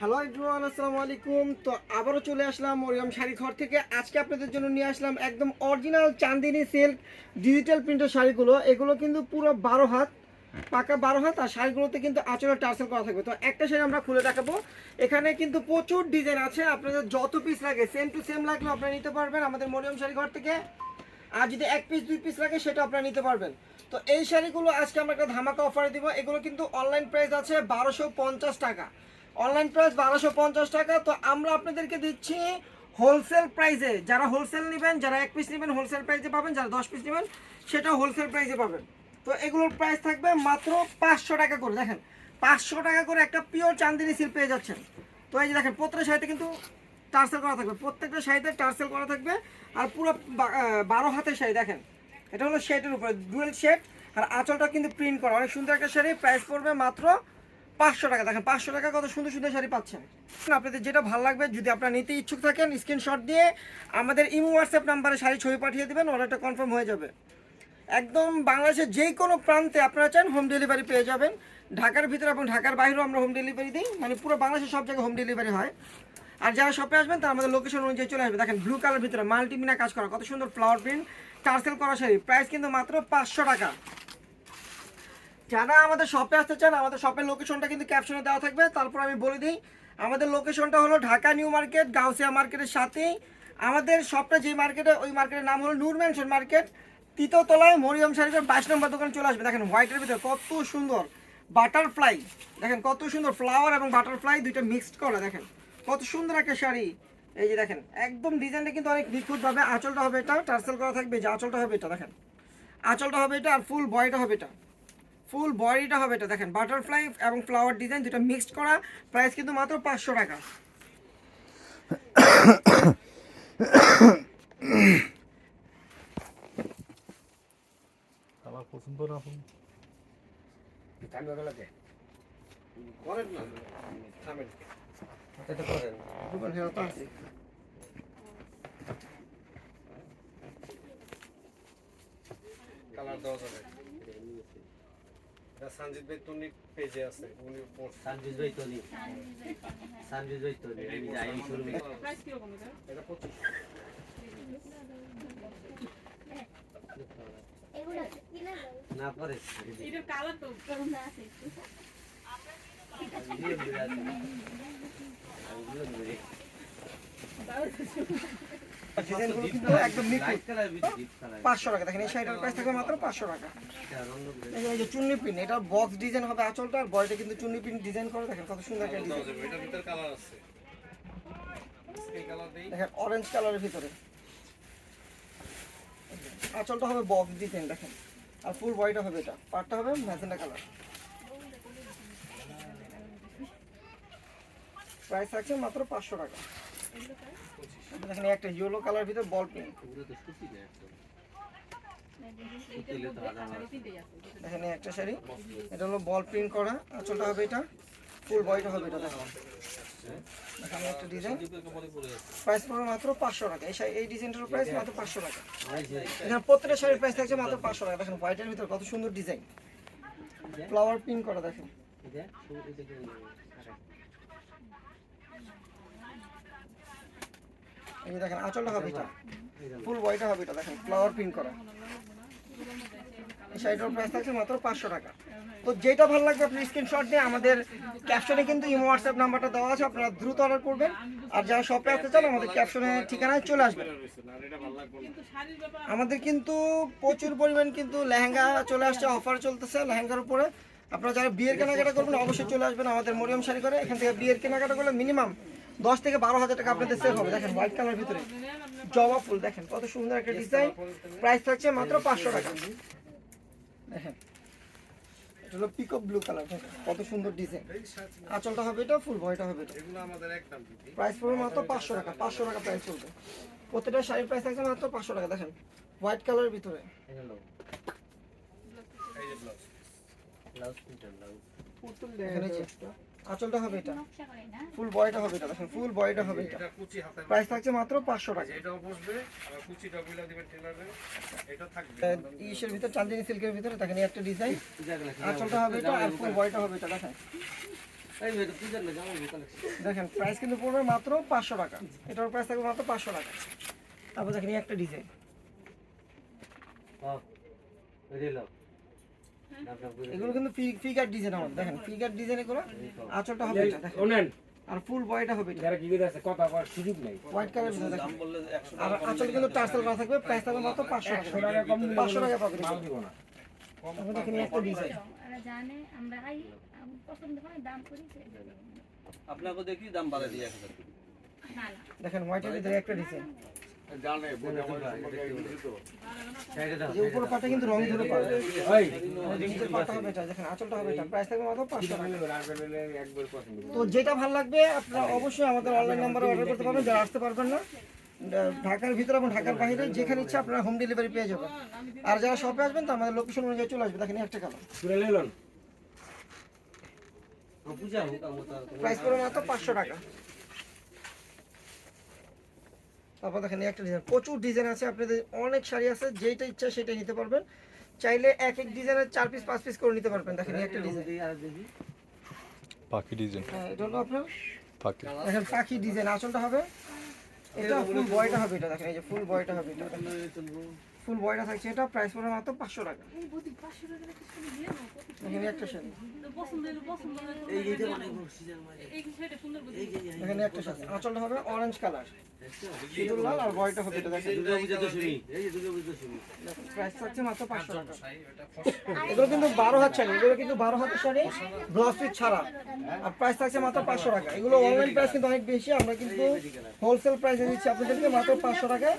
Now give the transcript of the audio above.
Hello everyone আসসালামু আলাইকুম। তো আবারও চলে আসলাম মরিয়ম শাড়ি ঘর থেকে। আজকে আপনাদের জন্য নিয়ে আসলাম একদম অরিজিনাল চান্দিনী সিল্ক ডিজিটাল প্রিন্টের শাড়িগুলো। এগুলো কিন্তু পুরো বারো হাত, পাকা বারো হাত, আর শাড়িগুলোতে কিন্তু আঁচলের টার্সেল করা থাকবে। তো একটা শাড়ি আমরা খুলে দেখাবো। এখানে কিন্তু প্রচুর ডিজাইন আছে। আপনাদের যত পিস লাগে সেম টু সেম লাগলে আপনারা নিতে পারবেন আমাদের মরিয়ম শাড়ি ঘর থেকে। আর যদি এক পিস দুই পিস লাগে, সেটা আপনারা নিতে পারবেন। তো এই শাড়িগুলো আজকে আমরা একটা ধামাকা অফারে দিব। এগুলো কিন্তু অনলাইন প্রাইস আছে বারোশো টাকা। অনলাইন প্রাইস বারোশো পঞ্চাশ টাকা। তো আমরা আপনাদেরকে দিচ্ছি হোলসেল প্রাইসে যারা হোলসেল নেবেন, যারা এক পিস নেবেন হোলসেল প্রাইসে পাবেন, যারা দশ পিস নেবেন সেটা হোলসেল প্রাইসে পাবেন। তো এগুলোর প্রাইস থাকবে মাত্র পাঁচশো টাকা করে। দেখেন, পাঁচশো টাকা করে একটা পিওর চান্দিনী সিল পেয়ে যাচ্ছেন। তো এই যে দেখেন, প্রত্যেকটা শাড়িতে কিন্তু টার্সেল করা থাকবে। প্রত্যেকটা শাড়িতে টার্সেল করা থাকবে। আর পুরো বারো হাতের শাড়ি, দেখেন। এটা হলো শেডের উপরে ডুয়েল শেড। আর আঁচলটা কিন্তু প্রিন্ট করা। অনেক সুন্দর একটা শাড়ি। প্রাইস পড়বে মাত্র পাঁচশো টাকা, দেখেন পাঁচশো টাকা কত সুন্দর সুন্দর শাড়ি পাচ্ছেন। আপনাদের যেটা ভালো লাগবে, যদি আপনারা নিতে ইচ্ছুক থাকেন স্ক্রিনশট দিয়ে আমাদের ইমো হোয়াটসঅ্যাপ নাম্বারে শাড়ি ছবি পাঠিয়ে দেবেন অর্ডারটা কনফার্ম হয়ে যাবে। একদম বাংলাদেশের যে কোনো প্রান্তে আপনারা চান হোম ডেলিভারি পেয়ে যাবেন। ঢাকার ভিতরে এবং ঢাকার বাইরেও আমরা হোম ডেলিভারি দিই মানে পুরো বাংলাদেশের সব জায়গায় হোম ডেলিভারি হয়। আর যারা শপে আসবেন, তারা আমাদের লোকেশন অনুযায়ী চলে আসবে। দেখেন ব্লু কালার ভিতরে মাল্টিমিনা কাজ করা, কত সুন্দর ফ্লাওয়ার প্রিন্ট টার্সেল করা শাড়ি প্রাইস কিন্তু মাত্র পাঁচশো টাকা। যারা আমাদের শপে আসতে চান, আমাদের শপের লোকেশনটা কিন্তু ক্যাপশনে দেওয়া থাকবে। তারপর আমি বলে দিই, আমাদের লোকেশনটা হলো ঢাকা নিউ মার্কেট, গাউসিয়া মার্কেটের সাথেই। আমাদের শপটা যে মার্কেটে, ওই মার্কেটের নাম হলো নূর ম্যানশন মার্কেট। তৃতীয়তলায় মরিয়ম শরীফের বাইশ নম্বর দোকানে চলে আসবে। দেখেন হোয়াইটের ভিতরে কত সুন্দর বাটারফ্লাই দেখেন কত সুন্দর ফ্লাওয়ার এবং বাটারফ্লাই দুইটা মিক্সড করা, দেখেন। কত সুন্দর একটা শাড়ি। এই যে দেখেন, একদম ডিজাইনটা কিন্তু অনেক নিখুঁতভাবে আঁচলটা হবে এটা টার্সেল করা থাকবে যে আঁচলটা হবে এটা, দেখেন। আঁচলটা হবে এটা আর ফুল বয়টা হবে এটা। ফুল বডিটা হবে এটা দেখেন। বাটারফ্লাই এবং ফ্লাওয়ার ডিজাইন যেটা মিক্সড করা। প্রাইস কিন্তু মাত্র পাঁচশো টাকা। আমার পছন্দ না আপনি করেন না থামেন দোকান ফেরত আছে কালার দেওয়া যাবে। সঞ্জিত ভাই তুমি পেজে আছে উনি সানজিদ ভাই তো নেই ভাই তো আমি যাই শুরু এটা? পঁচিশ। না পরে। কালার তো ডিজাইনগুলো কিন্তু একদম নিখুঁত পাঁচশো টাকা দেখেন এই শাড়িটার প্রাইস থাকবে মাত্র পাঁচশো টাকা। এই যে- চুন্নি প্রিন্ট এটা বক্স ডিজাইন হবে আঁচলটা আর বডিটা কিন্তু চুন্নি ডিজাইন করে দেখেন কত সুন্দর একটা ডিজাইন দেখেন অরেঞ্জ কালারের ভিতরে। আঁচলটা হবে বক্স ডিজাইন দেখেন। আর ফুল বডিটা হবে এটা। পার্টটা হবে ম্যাজেন্ডা কালার প্রাইস থাকছে মাত্র পাঁচশো টাকা। দেখেন একটা ইয়েলো কালার ভিতরে বল প্রিন্ট দেখেন একটা শাড়ি। এটা হলো বল প্রিন্ট করা। আঁচলটা হবে এটা। ফুল বডিটা হবে এটা দেখেন এখানে একটা ডিজাইন প্রাইস পড়বে মাত্র পাঁচশো টাকা। এই শাড়ি এই ডিজাইনটার প্রাইস মাত্র পাঁচশো টাকা। এখানে প্রত্যেকটা শাড়ির প্রাইস থাকছে মাত্র পাঁচশো টাকা। দেখেন হোয়াইটের ভিতরে কত সুন্দর ডিজাইন ফ্লাওয়ার প্রিন্ট করা দেখেন এই দেখেন আঁচলটা হবে এটা। ফুল বডিটা হবে এটা দেখেন ফ্লাওয়ার প্রিন্ট করা। এই শাড়িটার প্রাইস থাকছে মাত্র পাঁচশো টাকা। তো যেটা ভালো লাগবে আপনি স্ক্রিনশট দিয়ে আমাদের ক্যাপশনে কিন্তু ইমো হোয়াটসঅ্যাপ নাম্বারটা দেওয়া আছে আপনারা দ্রুত অর্ডার করবেন। আর যারা শপে আসতে চান আমাদের ক্যাপশনে ঠিকানায় চলে আসবেন। আমাদের কিন্তু প্রচুর পরিমাণ কিন্তু লেহেঙ্গা চলে আসছে অফার চলতেছে লেহেঙ্গার উপরে। আপনারা যারা বিয়ের কেনাকাটা করবেন অবশ্যই চলে আসবেন আমাদের মরিয়ম শাড়ি করে এখান থেকে বিয়ের কেনাকাটা করলে মিনিমাম দশ থেকে বারো হাজার টাকা আপনাদের সেভ হবে। দেখেন হোয়াইট কালার ভিতরে। জবা ফুল দেখেন কত সুন্দর একটা ডিজাইন প্রাইস থাকছে মাত্র পাঁচশো টাকা। দেখেন এটা হলো পিকক ব্লু কালার কত সুন্দর ডিজাইন আঁচলটা হবে এটা ফুল বয়টা হবে এটা। প্রাইস পড়বে মাত্র পাঁচশো টাকা পাঁচশো টাকা প্রাইস চলবে। প্রত্যেকটা শাড়ির প্রাইস থাকছে মাত্র পাঁচশো টাকা দেখেন। হোয়াইট কালারের ভিতরে। এখানে যে আঁচলটা হবে এটা। ফুল বয়টা হবে এটা দেখেন ফুল বয়টা হবে এটা। প্রাইস থাকছে মাত্র পাঁচশো টাকা। এটাও বসবে আবার কুচিটা বুলা দিবেন টেলারে এটা থাকবে। ইসের ভিতরে চান্দিনী সিল্কের ভিতরে দেখেন একটা ডিজাইন আঁচলটা হবে এটা আর ফুল বয়টা হবে এটা দেখেন। এই মেয়ে পূজার না জামাই কালেকশন দেখেন। প্রাইস কিন্তু পড়বে মাত্র পাঁচশো টাকা। এটার প্রাইস থাকবে মাত্র পাঁচশো টাকা। তারপর দেখেন একটা ডিজাইন হ্যাঁ ওই লো নাম নাম করে এগুলো কিন্তু ফিগার ডিজাইন আমার দেখেন ফিগার ডিজাইন এগুলো আঁচলটা হবে এটা দেখেন। আর ফুল বয়টা হবে যারা কি করে আছে কথা কর সুযোগ নেই। হোয়াইট কালার ভিতরে দেখেন। আর আঁচল কিন্তু টার্সেল করা থাকবে থাকবে মাত্র পাঁচশো টাকা। টাকা কম দিলে পাঁচশো টাকা পাবেন মাল দিব না। এখন দেখেন একটা ডিজাইন ওরা জানে আমরা আই পছন্দ হয় দাম করি আপনাকে দেখি দাম বাড়াই দিয়ে এক হাজার করে। না না। দেখেন হোয়াইটের ভিতরে একটা ডিজাইন দাও পাটা কিন্তু রং ধরে পাবে নিচের পাটা হবে এটা দেখেন আঁচলটা হবে এটা। প্রাইস থাকবে মাত্র পাঁচশো টাকা। একবার পছন্দ করি। তো যেটা ভালো লাগবে আপনারা অবশ্যই আমাদের অনলাইন নাম্বারে অর্ডার করতে পারবেন যারা আসতে পারবেন না। ঢাকার ভিতরে এবং ঢাকার বাইরে যেখানে ইচ্ছা আপনারা হোম ডেলিভারি পেয়ে যাবেন। আর যারা শপে আসবেন তো আমাদের লোকেশন অনুযায়ী চলে আসবে। দেখেন একটা কালার। প্রাইস পড়বে মাত্র পাঁচশো টাকা। তারপর দেখেন একটা ডিজাইন প্রচুর ডিজাইন আছে আপনাদের অনেক শাড়ি আছে যেটা ইচ্ছা সেটাই নিতে পারবেন। চাইলে এক এক ডিজাইনের চার পিস পাঁচ পিস করে নিতে পারবেন। দেখেন একটা ডিজাইন পাখি ডিজাইন হ্যাঁ এটা হলো আপনার পাখি। দেখেন পাখি ডিজাইন আসলটা হবে এটা ফুল বয়টা হবে এটা দেখেন এই যে ফুল বয়টা হবে এটা। ফুল বয়টা থাকছে এটা প্রাইস পড়বে মাত্র পাঁচশো টাকা। টাকা এই একটা শাড়ি মানে দেখেন এই একটা শাড়ি আঁচলটা হবে অরেঞ্জ কালার সিঁদুর লাল আর বয়টা হবে এটা দেখেন। প্রাইস থাকছে মাত্র পাঁচশো টাকা। এগুলো কিন্তু বারো হাত শাড়ি এগুলো কিন্তু বারো হাতের শাড়ি ব্লাউজ পিস ছাড়া। আর প্রাইস থাকছে মাত্র পাঁচশো টাকা। এগুলো অনলাইন প্রাইস কিন্তু অনেক বেশি আমরা কিন্তু হোলসেল প্রাইসে দিচ্ছি আপনাদেরকে মাত্র পাঁচশো টাকায়